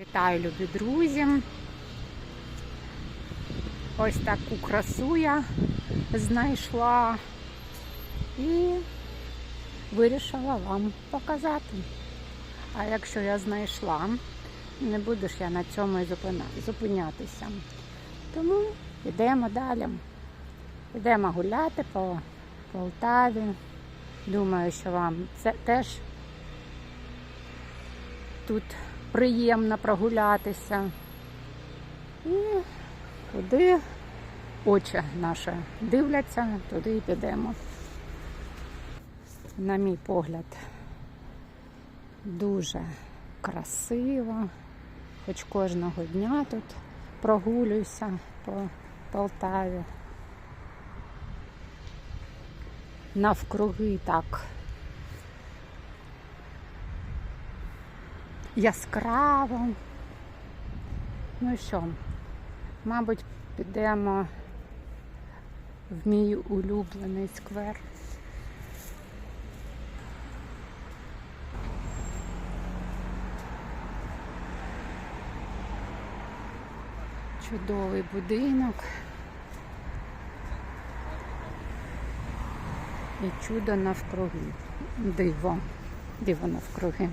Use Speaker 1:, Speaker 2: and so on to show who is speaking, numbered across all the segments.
Speaker 1: Вітаю, любі друзі. Ось таку красу я знайшла і вирішила вам показати. А якщо я знайшла, не буду ж я на цьому і зупинятися. Тому йдемо далі. Йдемо гуляти по Полтаві. Думаю, що вам це теж тут приємно прогулятися. І куди очі наші дивляться, туди і підемо. На мій погляд, дуже красиво. Хоч кожного дня тут прогулююся по Полтаві. Навкруги так яскраво. Ну і що, мабуть, підемо в мій улюблений сквер. Чудовий будинок. І чудо навкруги. Диво. Диво навкруги.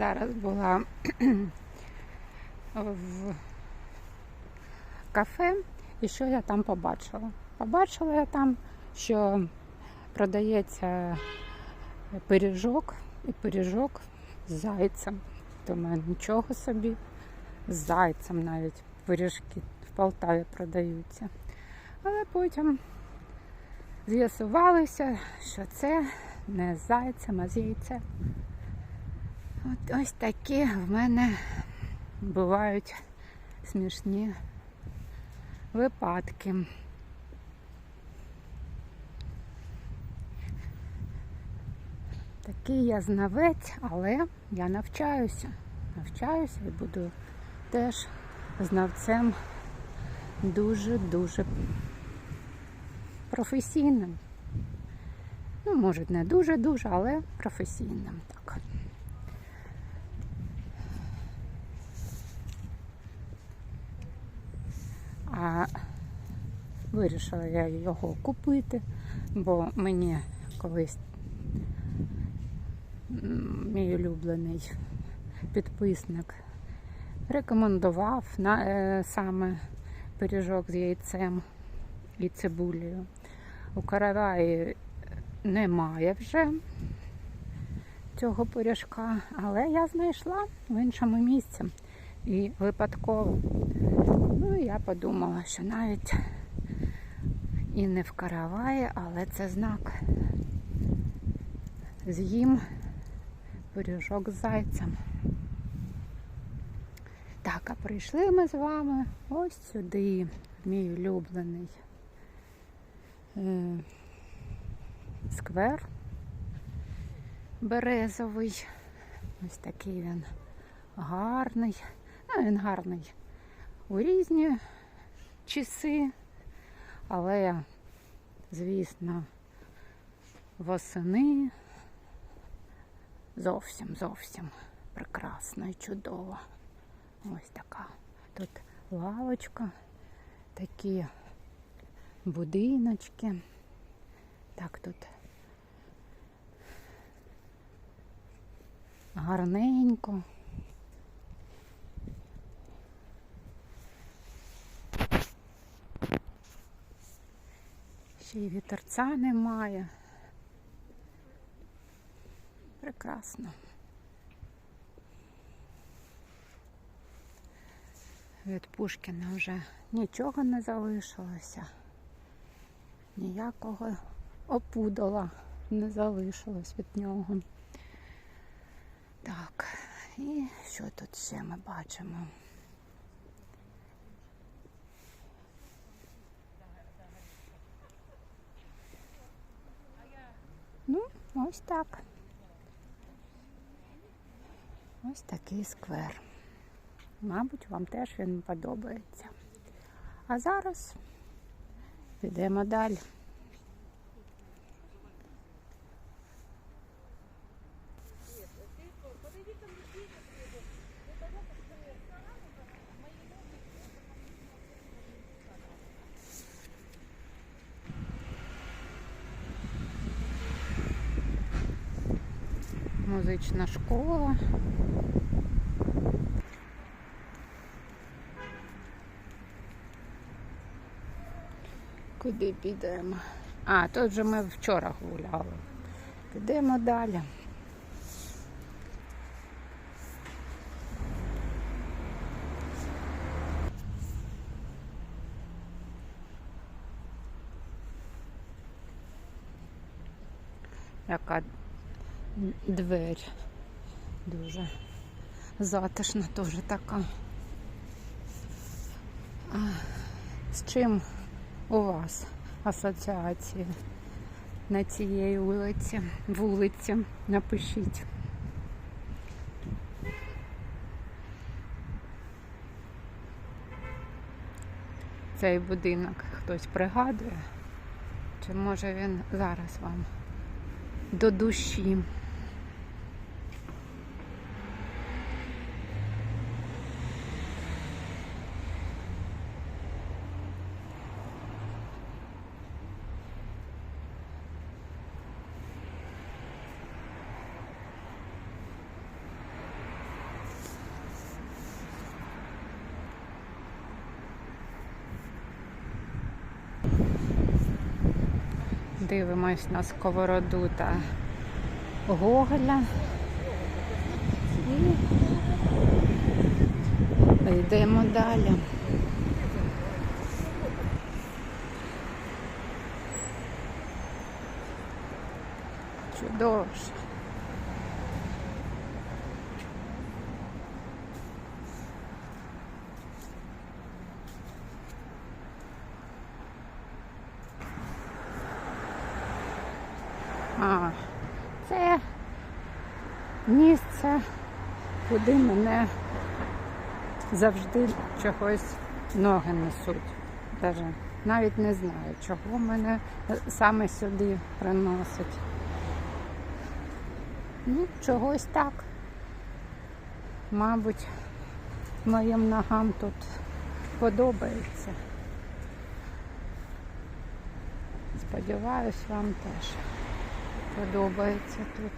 Speaker 1: Зараз була в кафе, і що я там побачила? Побачила я там, що продається пиріжок і пиріжок з зайцем. Думаю, нічого собі, з зайцем навіть пиріжки в Полтаві продаються. Але потім з'ясувалося, що це не з зайцем, а з яйцем. От ось такі в мене бувають смішні випадки. Такий я знавець, але я навчаюся. Навчаюся і буду теж знавцем дуже-дуже професійним. Ну, може, не дуже-дуже, але професійним. Так. А вирішила я його купити, бо мені колись мій улюблений підписник рекомендував на, е, саме пиріжок з яйцем і цибулею. У караваї немає вже цього пиріжка, але я знайшла в іншому місці і випадково. Я подумала, що навіть і не в караваї, але це знак. З'їм пиріжок з зайцем. Так, а прийшли ми з вами ось сюди, мій улюблений е, сквер березовий. Ось такий він гарний. Ну, він гарний у різні часи, але, звісно, восени зовсім зовсім прекрасно і чудово. Ось така. Тут лавочка, такі будиночки. Так тут гарненько. Ще й вітерця немає. Прекрасно. Від Пушкіна вже нічого не залишилося. Ніякого опудала не залишилось від нього. Так, і що тут ще ми бачимо? Ну, ось так. Ось такий сквер. Мабуть, вам теж він подобається. А зараз підемо далі. Музична школа. Куди підемо? А, тут же ми вчора гуляли. Підемо далі. Яка двері дуже затишна теж така. А, з чим у вас асоціації на цієї вулиці, вулиці? Напишіть. Цей будинок хтось пригадує? Чи може він зараз вам до душі? Дивимось на сковороду та Гоголя. І йдемо далі. Чудово. ж. А, це місце, куди мене завжди чогось ноги несуть. Навіть не знаю, чого мене саме сюди приносить. Ну, чогось так. Мабуть, моїм ногам тут подобається. Сподіваюсь, вам теж подобається тут.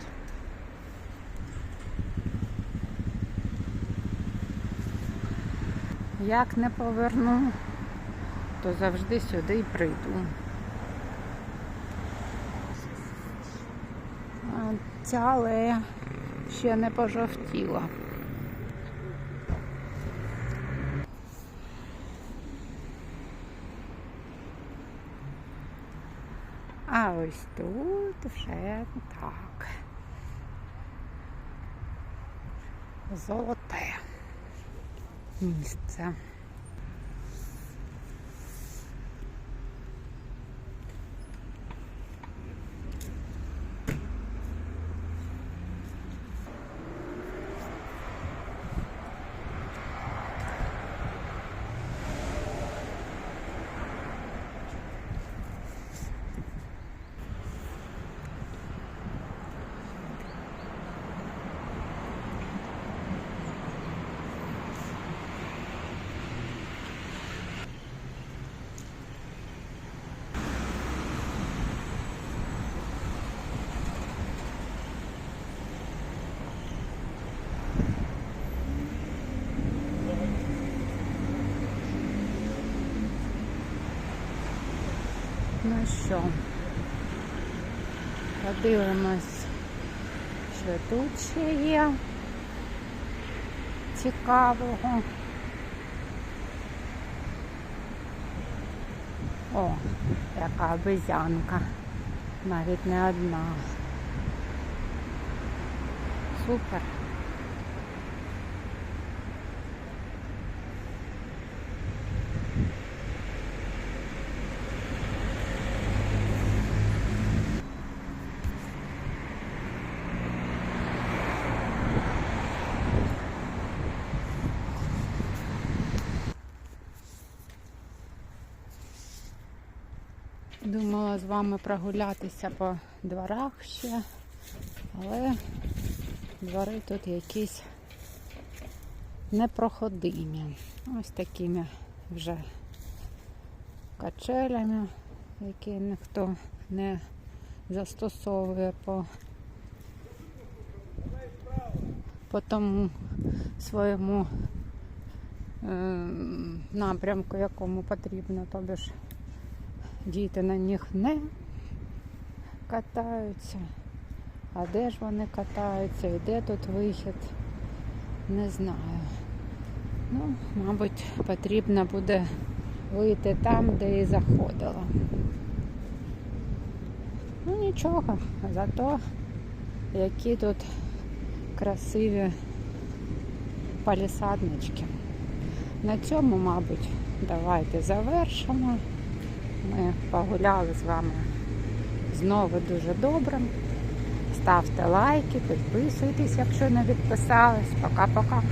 Speaker 1: Як не поверну, то завжди сюди й прийду. Ця алея ще не пожовтіла. А ось тут вже так. Золоте місце. Ну що, подивимось, що тут ще є цікавого. О, яка обезьянка. Навіть не одна. Супер. Думала з вами прогулятися по дворах ще, але двори тут якісь непроходимі. Ось такими вже качелями, які ніхто не застосовує по, по тому своєму ем, напрямку, якому потрібно, тобі ж діти на них не катаються. А де ж вони катаються і де тут вихід? Не знаю. Ну, мабуть, потрібно буде вийти там, де і заходила. Ну нічого, зато які тут красиві палісаднички. На цьому, мабуть, давайте завершимо. Ми погуляли з вами знову дуже добре. Ставте лайки, підписуйтесь, якщо не відписались. Пока-пока.